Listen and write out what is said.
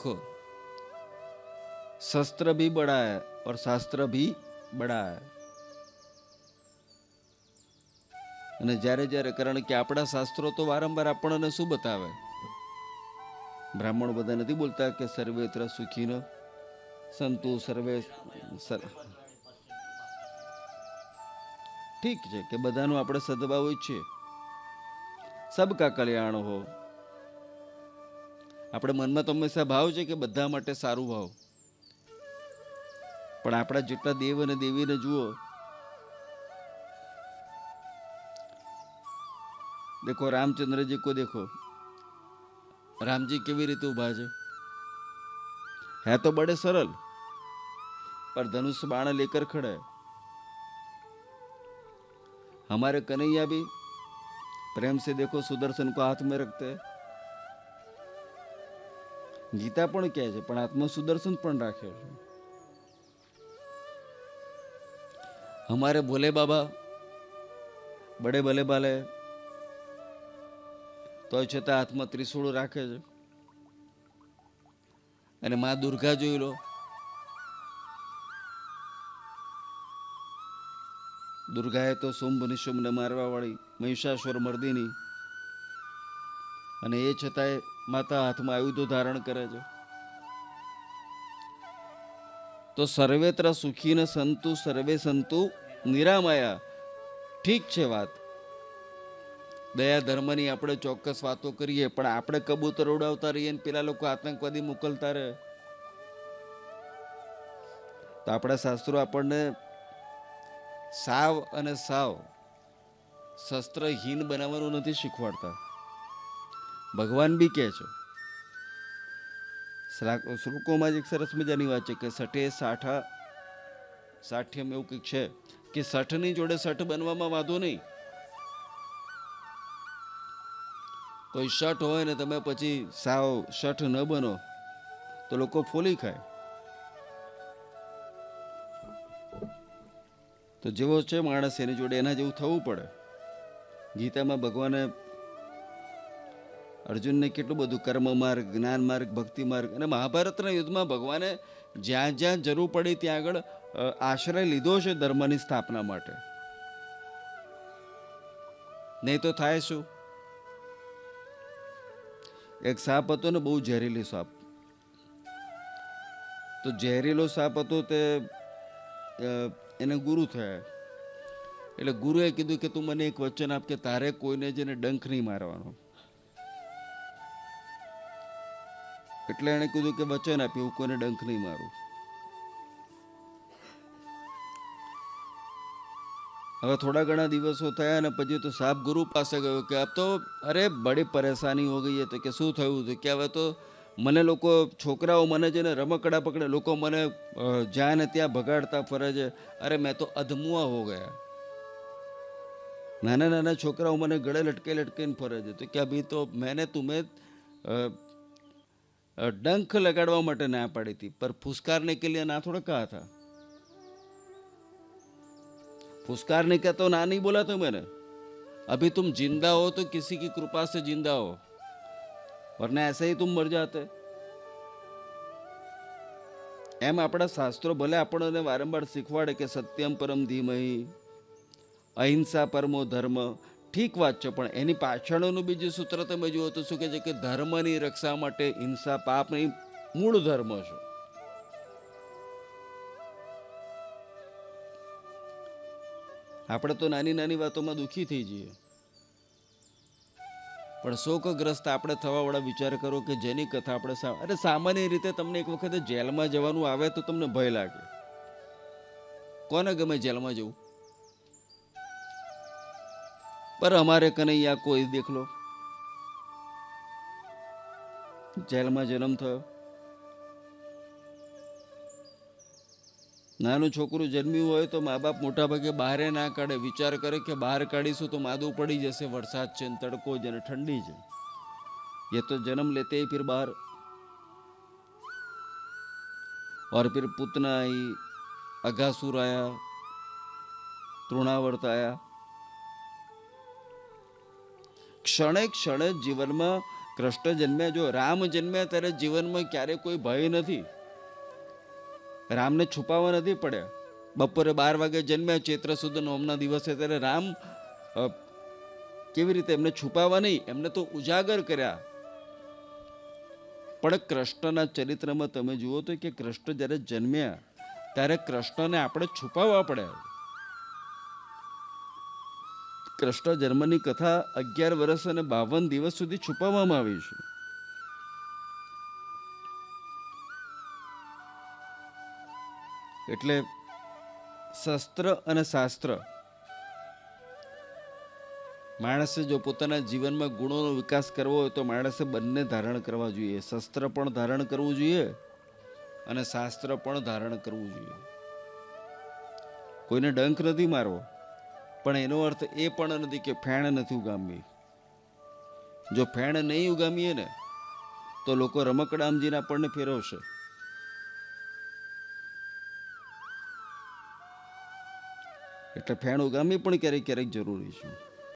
देखो शस्त्र भी बड़ा है और शास्त्र भी बड़ा है અને જ્યારે જ્યારે કારણ કે આપણા શાસ્ત્રો તો વારંવાર આપણને શું બતાવે બ્રાહ્મણો બધા નથી બોલતા કે સર્વેત્ર સુખીનો સંતુ સર્વે સર- ઠીક છે કે બધાનું આપણે સદભાવ ઈચ્છીએ સબકા કલ્યાણ હો આપણે મનમાં તો હંમેશા ભાવ છે કે બધા માટે સારું ભાવ પણ આપણા જેટલા દેવ અને દેવીને જુઓ देखो रामचंद्र जी को देखो राम जी केवी रीते उभा છે है तो बड़े सरल पर धनुष बाण लेकर खड़े हैं। हमारे कन्हैया भी प्रेम से देखो सुदर्शन को हाथ में रखते हैं ગીતા પણ કહે છે, પણ આત્મ સુદર્શન પણ રાખ્યો છે. અમારે ભોલે બાબા, બડે ભલે બાલે, તોય છતાં હાથમાં ત્રિશુળ રાખે છે. અને મા દુર્ગા જોઈ લો. દુર્ગાએ તો શુંભ નિશુંભને મારવાવાળી મહિષાસુર મર્દિની. અને એ છતાંય માતા હાથમાં આયુધો ધારણ કરે છે. તો સર્વેત્ર સુખીને સંતુ, સર્વે સંતુ નિરામયા. ઠીક છે વાત. દયા ધર્મની આપણે ચોક્કસ વાતો કરીએ, પણ આપણે કબૂતર ઉડાવતા રહીએ ને પેલા લોકો આતંકવાદી મોકલતા રહે. તો આપણા શાસ્ત્રો આપણને સાવ અને સાવ શસ્ત્રહીન બનાવવાનું નથી શીખવાડતા. ભગવાન બી કહે છે. શ્લા- શ્લોકોમાં જ એક સરસ મજાની વાત છે કે સઠે સાઠા, સાઠ્યમ એવું કંઈક છે કે સઠની જોડે સઠ બનવામાં વાંધો નહીં. કોઈ શઠ હોય ને તમે પછી સાવ શઠ ન બનો તો લોકો ફોલી ખાય. તો જેવો છે માણસ એની જોડે એના જેવું થવું પડે. ગીતામાં ભગવાને અર્જુનને કેટલું બધું કર્મ માર્ગ, જ્ઞાન માર્ગ, ભક્તિ માર્ગ અને મહાભારતના યુદ્ધમાં ભગવાને જ્યાં જ્યાં જરૂર પડી ત્યાં આગળ આશ્રય લીધો છે ધર્મની સ્થાપના માટે. નહીં તો થાય શું? એક સાપ હતો ને બહુ ઝેરીલી સાપ. તો ઝેરીલો સાપ હતો તે એને ગુરુ થયા. એટલે ગુરુએ કીધું કે તું મને એક વચન આપ કે તારે કોઈને જેને ડંખ નહીં મારવાનો. એટલે એણે કીધું કે વચન આપ્યું હું કોઈને ડંખ નહીં મારું. હવે થોડા ઘણા દિવસો થયા અને પછી તો સાપ ગુરુ પાસે ગયો કે આપ તો, અરે, બડી પરેશાની હો ગઈ તો કે શું થયું હતું કે હવે તો મને લોકો, છોકરાઓ મને છે ને રમકડા પકડે, લોકો મને જ્યાં ને ત્યાં ભગાડતા ફરે છે. અરે, મેં તો અધમુઆ હો ગયા. નાના નાના છોકરાઓ મને ગળે લટકે લટકીને ફરે છે. તો કે અભી તો મેને તુમે અ, अ, डंक लगाड़वा માટે ના પાડી थी पर फुसकारने के लिए ना थोड़ा कहा था फुसकारने का तो ना नहीं बोला था मैंने अभी तुम जिंदा हो तो किसी की कृपा से जिंदा हो वरना ऐसे ही तुम मर जाते એમ આપણા શાસ્ત્રો ભલે આપણને વારંવાર શીખવાડે કે સત્યમ પરમ ધીમહી અહિંસા પરમો ધર્મ ઠીક વાત છે, પણ એની પાછળનું બીજું સૂત્ર તમે જુઓ તો શું કહે છે કે ધર્મની રક્ષા માટે હિંસા પાપની મૂળ ધર્મ છે. આપણે તો નાની નાની વાતોમાં દુઃખી થઈ જઈએ. પણ શોકગ્રસ્ત આપણે થવાવાળા વિચાર કરો કે જેની કથા આપણે અરે સામાન્ય રીતે તમને એક વખતે જેલમાં જવાનું આવે તો તમને ભય લાગે. કોને ગમે જેલમાં જવું? पर हमारे कन्हैया को ही देख लो જેલમાં જન્મ થયો નાનું છોકરું જન્મ્યું હોય તો મા બાપ મોટા ભાગે બહારે ના કાઢે વિચાર કરે કે બહાર કાઢીશું તો માદું પડી જશે વરસાદ છે ને તડકો છે ને ઠંડી છે ये तो जन्म लेते ही फिर बाहर और फिर पुतना आई अघासुर आया तृणावर्त आया ક્ષણે ક્ષણે જીવનમાં કૃષ્ણ જન્મ્યા જો રામ જન્મ્યા ત્યારે જીવનમાં ક્યારે કોઈ ભય નથી. રામને છુપાવવા નથી પડ્યા. બપોરે બાર વાગે જન્મ્યા ચૈત્ર સુદ નોમના દિવસે ત્યારે રામ કેવી રીતે એમને છુપાવવા નહીં, એમને તો ઉજાગર કર્યા. પણ કૃષ્ણના ચરિત્રમાં તમે જુઓ તો કે કૃષ્ણ જ્યારે જન્મ્યા, ત્યારે કૃષ્ણને આપણે છુપાવવા પડ્યા. કૃષ્ણ જન્મની કથા અગિયાર વર્ષ અને બાવન દિવસ સુધી છુપાવવામાં આવી છે. એટલે શસ્ત્ર અને શાસ્ત્ર. માણસે જો પોતાના જીવનમાં ગુણોનો વિકાસ કરવો હોય તો માણસે બંને ધારણ કરવા જોઈએ. શસ્ત્ર પણ ધારણ કરવું જોઈએ અને શાસ્ત્ર પણ ધારણ કરવું જોઈએ. કોઈને ડંખ નથી મારવો. પણ એનો અર્થ એ પણ નથી કે ફેણ નથી ઉગામવી જો ફેણ નહીં ઉગામીએ ને, તો લોકો રમકડામજીને આપણને ફેરવશે. એટલે ફેણ ઉગામી પણ ક્યારેક ક્યારેક જરૂરી છે.